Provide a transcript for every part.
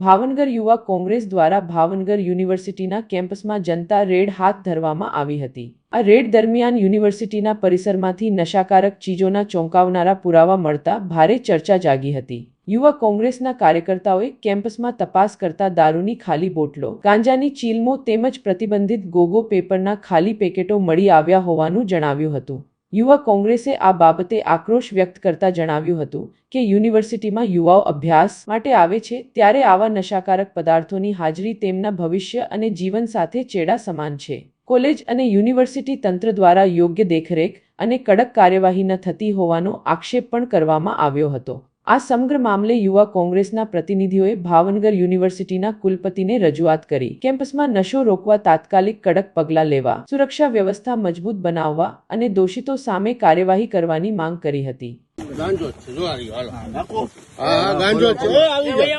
ભાવનગર યુવા કોંગ્રેસ દ્વારા ભાવનગર યુનિવર્સિટીના કેમ્પસમાં જનતા રેડ હાથ ધરવામાં આવી હતી. આ રેડ દરમિયાન યુનિવર્સિટીના પરિસરમાંથી નશાકારક ચીજોના ચોંકાવનારા પુરાવા મળતા ભારે ચર્ચા જાગી હતી. યુવા કોંગ્રેસના કાર્યકર્તાઓએ કેમ્પસમાં તપાસ કરતા દારૂની ખાલી બોટલો, ગાંજાની ચીલમો તેમજ પ્રતિબંધિત ગોગો પેપરના ખાલી પેકેટો મળી આવ્યા હોવાનું જણાવ્યું હતું. યુવા કોંગ્રેસે આ બાબતે આક્રોશ વ્યક્ત કરતા જણાવ્યું હતું કે યુનિવર્સિટીમાં યુવાઓ અભ્યાસ માટે આવે છે ત્યારે આવા નશાકારક પદાર્થોની હાજરી તેમના ભવિષ્ય અને જીવન સાથે ચેડા સમાન છે. કોલેજ અને યુનિવર્સિટી તંત્ર દ્વારા યોગ્ય દેખરેખ અને કડક કાર્યવાહી ન થતી હોવાનો આક્ષેપ પણ કરવામાં આવ્યો હતો. આ સમગ્ર મામલે યુવા કોંગ્રેસના પ્રતિનિધિઓએ ભાવનગર યુનિવર્સિટીના કુલપતિને રજૂઆત કરી. કેમ્પસમાં નશો રોકવા તાત્કાલિક કડક પગલાં લેવા સુરક્ષા વ્યવસ્થા મજબૂત બનાવવા અને દોષિતો સામે કાર્યવાહી કરવાની માંગ કરી હતી. ગાંજો છે જો આવી હાલો હા ગાંજો છે એ આવી. જાય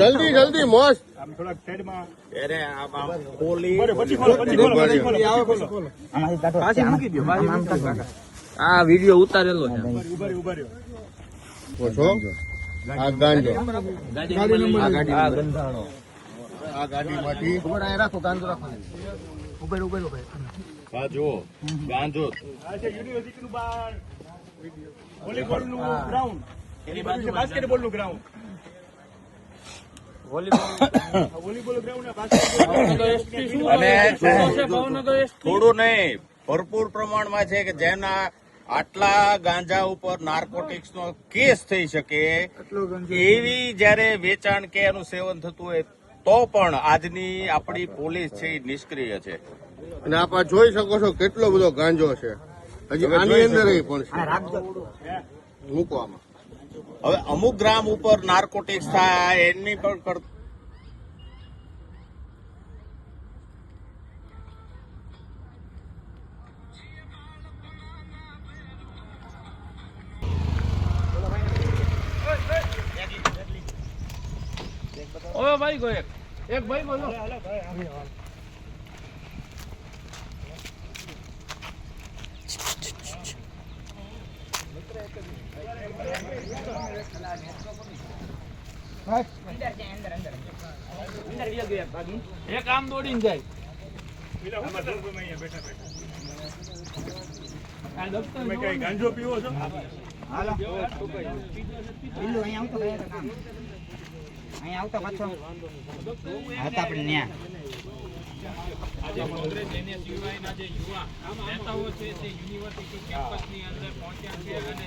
જલ્દી જલ્દી મોસ્ટ. આમ થોડાક સાઈડમાં અરે આમ ખોલી પછી ખોલો પછી ખોલો પછી ખોલો. પછી ખોલો આ વીડિયો ઉતારેલો છે. ઊભા રહ્યો, ઊભા રહ્યો. છો આ ગાંજો. આ ગંધાણો. આ ગાડીમાંથી. આ જુઓ ગાંજો. આ છે યુનિવર્સિટીનું બાર. વોલીબોલનું ગ્રાઉન્ડ એની બાજુ છે બાસ્કેટબોલનું ગ્રાઉન્ડ વોલીબોલ ગ્રાઉન્ડ ને બાસ્કેટબોલ અને થોડું નહીં ભરપૂર પ્રમાણમાં છે કે જેના આટલા ગાંજા ઉપર નાર્કોટિક્સ નો કેસ થઈ શકે એવી જયારે વેચાણ કે એનું સેવન થતું હોય તો પણ આજની આપણી પોલીસ છે એ નિષ્ક્રિય છે. અને આપ જોઈ શકો છો કેટલો બધો ગાંજો છે. હજી આની અંદર પણ છે. મૂકવામાં. હવે અમુક ગ્રામ ઉપર નાર્કોટિક્સ થાય એની પણ પેલા ઊભા એક. ભાઈ અહીંયા હતા આપણે ન્યા આજે કોંગ્રેસ એનએસયુઆઈના જે યુવા નેતાઓ છે તે યુનિવર્સિટી કેમ્પસની અંદર પહોંચ્યા છે અને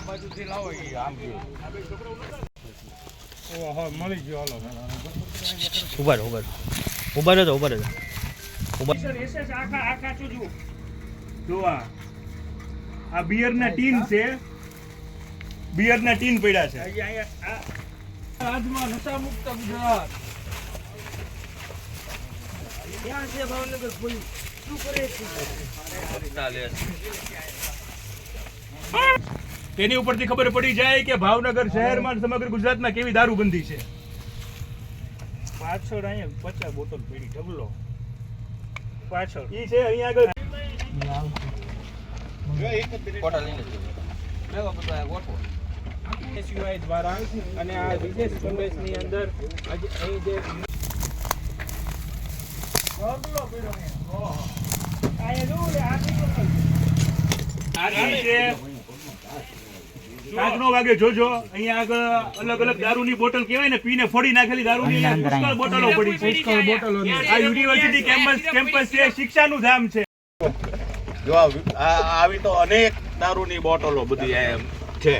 આ બાજુથી લાવો ઈ આમ ઓહો મળી ગયો હાલો ઊભા રહો. ઊભા રહો ઊભા રહેજો. ઊભા રહેજો સર આખા આખા જોજો જો આ. આ બિયર ના ટીન છે. બિયરના ટીન પડ્યા છે. રાજમાં નશા મુક્ત ગુજરાત તેની ઉપરથી ખબર પડી જાય કે ભાવનગર શહેરમાં સમગ્ર ગુજરાતમાં કેવી દારૂબંધી છે. પાછળ અહીંયા પચાસ બોટલ પડી ઢગલો. પાછળ. ઈ છે અહીંયા આગળ. દ્વારા અને આ વિદેશ કોંગ્રેસની અંદર આજે અહીં જે આ છે કાચનો વાગે જોજો. અહીંયા આગળ અલગ અલગ દારૂની બોટલ કહેવાય ને પીને ફોડી નાખેલી દારૂની. પુષ્કળ બોટલો પડી. છે. આ યુનિવર્સિટી કેમ્પસ કેમ્પસ છે શિક્ષાનું ધામ છે. જો આવી તો અનેક દારૂની બોટલો બધી એમ છે.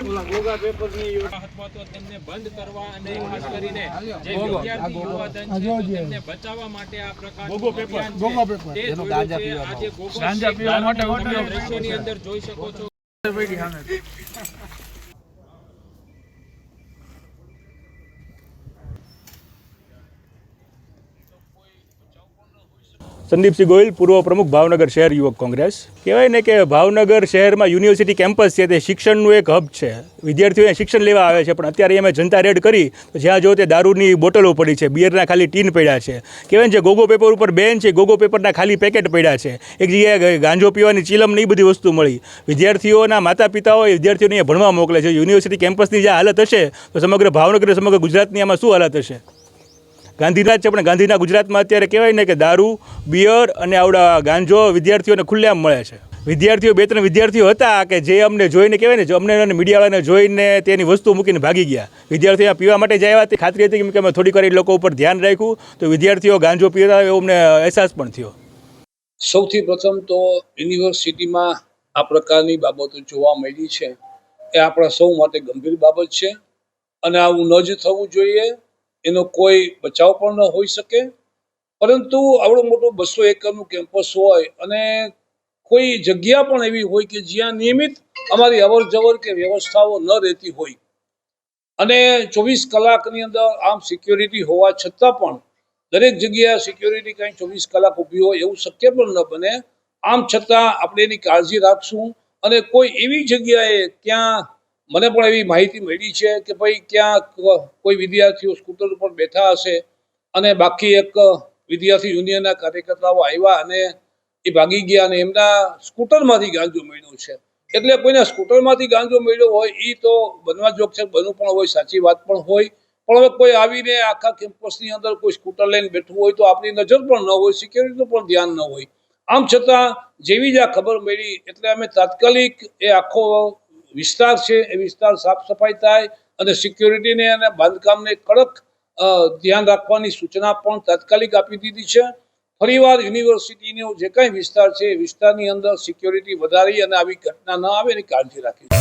અથવા તો તેમને બંધ કરવા અને ખાસ કરીને જે વિદ્યાર્થી યુવાધન છે તેમને બચાવવા માટે આ ગોગો પેપર, આજે ગોગો દ્રશ્યોની અંદર જોઈ શકો છો. Really, Hannah. સંદીપસિંહ ગોયલ, પૂર્વ પ્રમુખ ભાવનગર શહેર યુવક કોંગ્રેસ. કહેવાય ને કે ભાવનગર શહેરમાં યુનિવર્સિટી કેમ્પસ છે, તે શિક્ષણનું એક હબ છે. વિદ્યાર્થીઓ અહીંયા શિક્ષણ લેવા આવે છે, પણ અત્યારે અમે જનતા રેડ કરી તો જ્યાં જો તે દારૂની બોટલો પડી છે, બિયરના ખાલી ટીન પડ્યા છે. કહેવાય જે ગોગો પેપર ઉપર બેન છે, ગોગો પેપરના ખાલી પેકેટ પડ્યા છે. એક જગ્યાએ ગાંજો પીવાની ચીલમ ને બધી વસ્તુ મળી. વિદ્યાર્થીઓના માતા પિતાઓ વિદ્યાર્થીઓને અહીંયા ભણવા મોકલે છે. યુનિવર્સિટી કેમ્પસની જે હાલત હશે, તો સમગ્ર ભાવનગર સમગ્ર ગુજરાતની આમાં શું હાલત હશે? ગાંધીરાજ છે, પણ ગાંધીના ગુજરાતમાં અત્યારે કહેવાય ને કે દારૂ, બિયર અને આવડા ગાંજો વિદ્યાર્થીઓને ખુલ્લેઆમ મળે છે. વિદ્યાર્થીઓ, બે ત્રણ વિદ્યાર્થીઓ હતા કે જે અમને જોઈને કહેવાય ને અમને મીડિયાવાળાને જોઈને તેની વસ્તુ મૂકીને ભાગી ગયા. વિદ્યાર્થીઓ પીવા માટે જ આવ્યા તે ખાતરી હતી કે અમે થોડી કરી લોકો ઉપર ધ્યાન રાખ્યું તો વિદ્યાર્થીઓ ગાંજો પીતા એવો અમને અહેસાસ પણ થયો. સૌથી પ્રથમ તો યુનિવર્સિટીમાં આ પ્રકારની બાબતો જોવા મળી છે એ આપણા સૌ માટે ગંભીર બાબત છે અને આવું ન જ થવું જોઈએ. એનો કોઈ બચાવ પણ ન હોઈ શકે. પરંતુ આવડું મોટું બસો એકરનું કેમ્પસ હોય અને કોઈ જગ્યા પણ એવી હોય કે જ્યાં નિયમિત અમારી અવર જવર કે વ્યવસ્થાઓ ન રહેતી હોય. અને ચોવીસ કલાકની અંદર આમ સિક્યોરિટી હોવા છતાં પણ દરેક જગ્યાએ સિક્યોરિટી કાંઈ ચોવીસ કલાક ઊભી હોય એવું શક્ય પણ ન બને. આમ છતાં આપણે એની કાળજી રાખશું અને કોઈ એવી જગ્યાએ ક્યાં મને પણ એવી માહિતી મળી છે કે ભાઈ ક્યાંક કોઈ વિદ્યાર્થીઓ સ્કૂટર ઉપર બેઠા હશે અને બાકી એક વિદ્યાર્થી યુનિયનના કાર્યકર્તાઓ આવ્યા અને એ ભાગી ગયા અને એમના સ્કૂટરમાંથી ગાંજો મળ્યો છે. એટલે કોઈના સ્કૂટરમાંથી ગાંજો મળ્યો હોય એ તો બનવા જોગ છે, બનવું પણ હોય, સાચી વાત પણ હોય. પણ હવે કોઈ આવીને આખા કેમ્પસની અંદર કોઈ સ્કૂટર લઈને બેઠું હોય તો આપણી નજર પણ ન હોય સિક્યોરિટીનું પણ ધ્યાન ન હોય. આમ છતાં જેવી જ આ ખબર મળી, એટલે અમે તાત્કાલિક એ આખો વિસ્તાર છે, એ વિસ્તાર સાફ સફાઈ થાય અને સિક્યોરિટીને અને બાંધકામને કડક ધ્યાન રાખવાની સૂચના પણ તાત્કાલિક આપી દીધી છે. ફરીવાર યુનિવર્સિટીનો જે કાંઈ વિસ્તાર છે, એ વિસ્તારની અંદર સિક્યોરિટી વધારી અને આવી ઘટના ન આવે એની કાળજી રાખી